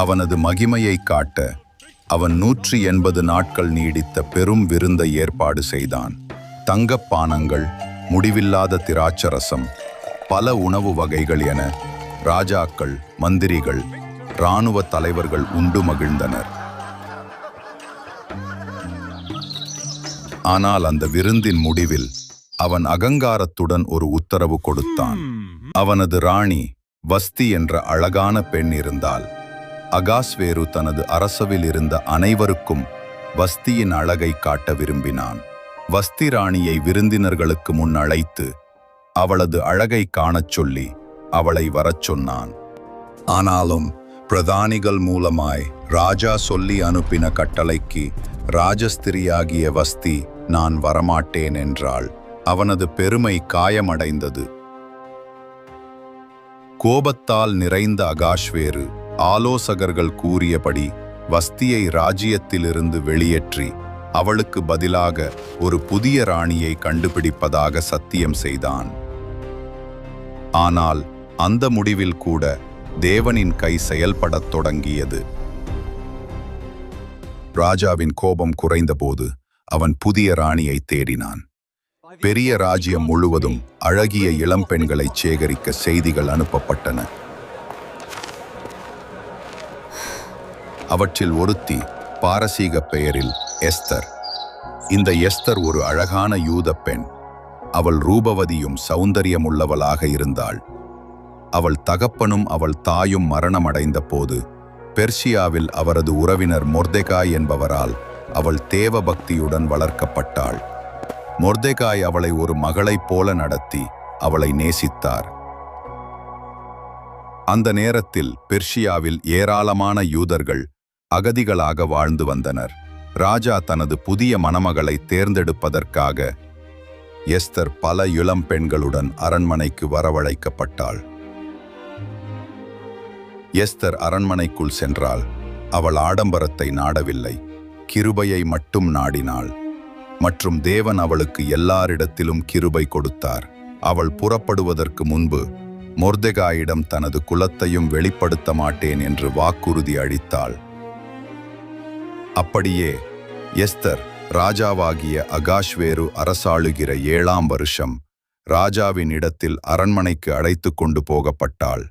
அவனது மகிமையை காட்ட அவன் நூற்றி எண்பது நாட்கள் நீடித்த பெரும் விருந்தை ஏற்பாடு செய்தான். தங்கப்பானங்கள் முடிவில்லாத திராட்சரசம் பல உணவு வகைகள் என ராஜாக்கள் மந்திரிகள் இராணுவ தலைவர்கள் உண்டு மகிழ்ந்தனர். ஆனால் அந்த விருந்தின் முடிவில் அவன் அகங்காரத்துடன் ஒரு உத்தரவு கொடுத்தான். அவனது ராணி வஸ்தி என்ற அழகான பெண் இருந்தால் அகாஸ்வேரு தனது அரசவில் இருந்த அனைவருக்கும் வஸ்தியின் அழகை காட்ட விரும்பினான். வஸ்தி ராணியை விருந்தினர்களுக்கு முன் அழைத்து அவளது அழகை காணச் சொல்லி அவளை வரச் சொன்னான். ஆனாலும் பிரதானிகள் மூலமாய் ராஜா சொல்லி அனுப்பின கட்டளைக்கு ராஜஸ்திரியாகிய வஸ்தி நான் வரமாட்டேன் என்றாள். அவனது பெருமை காயமடைந்தது. கோபத்தால் நிறைந்த அகாஷ்வேரு ஆலோசகர்கள் கூறியபடி வஸ்தியை ராஜ்யத்திலிருந்து வெளியேற்றி அவளுக்கு பதிலாக ஒரு புதிய ராணியை கண்டுபிடிப்பதாக சத்தியம் செய்தான். ஆனால் அந்த முடிவில் கூட தேவனின் கை செயல்படத் தொடங்கியது. ராஜாவின் கோபம் குறைந்தபோது அவன் புதிய ராணியை தேடினான். பெரிய ராஜ்யம் முழுவதும் அழகிய இளம்பெண்களைச் சேகரிக்க செய்திகள் அனுப்பப்பட்டன. அவற்றில் ஒருத்தி பாரசீக பெயரில் எஸ்தர். இந்த எஸ்தர் ஒரு அழகான யூத பெண். அவள் ரூபவதியும் சௌந்தரியமுள்ளவளாக இருந்தாள். அவள் தகப்பனும் அவள் தாயும் மரணமடைந்த போது பெர்ஷியாவில் அவரது உறவினர் மொர்தெகாய் என்பவரால் அவள் தேவ பக்தியுடன் வளர்க்கப்பட்டாள். மொர்தெகாய் அவளை ஒரு மகளைப் போல நடத்தி அவளை நேசித்தார். அந்த நேரத்தில் பெர்ஷியாவில் ஏராளமான யூதர்கள் அகதிகளாக வாழ்ந்து வந்தனர். ராஜா தனது புதிய மணமகளை தேர்ந்தெடுப்பதற்காக எஸ்தர் பல இளம் பெண்களுடன் அரண்மனைக்கு வரவழைக்கப்பட்டாள். எஸ்தர் அரண்மனைக்குள் சென்றாள். அவள் ஆடம்பரத்தை நாடவில்லை. கிருபையை மட்டும் நாடினாள். மற்றும் தேவன் அவளுக்கு எல்லாரிடத்திலும் கிருபை கொடுத்தார். அவள் புறப்படுவதற்கு முன்பு மொர்தெகாயிடம் தனது குலத்தையும் வெளிப்படுத்த மாட்டேன் என்று வாக்குறுதி அளித்தாள். அப்படியே எஸ்தர் ராஜாவாகிய அகாஷ்வேரு அரசாளுகிற ஏழாம் வருஷம் ராஜாவின் இடத்தில் அரண்மனைக்கு அழைத்து கொண்டு போகப்பட்டாள்.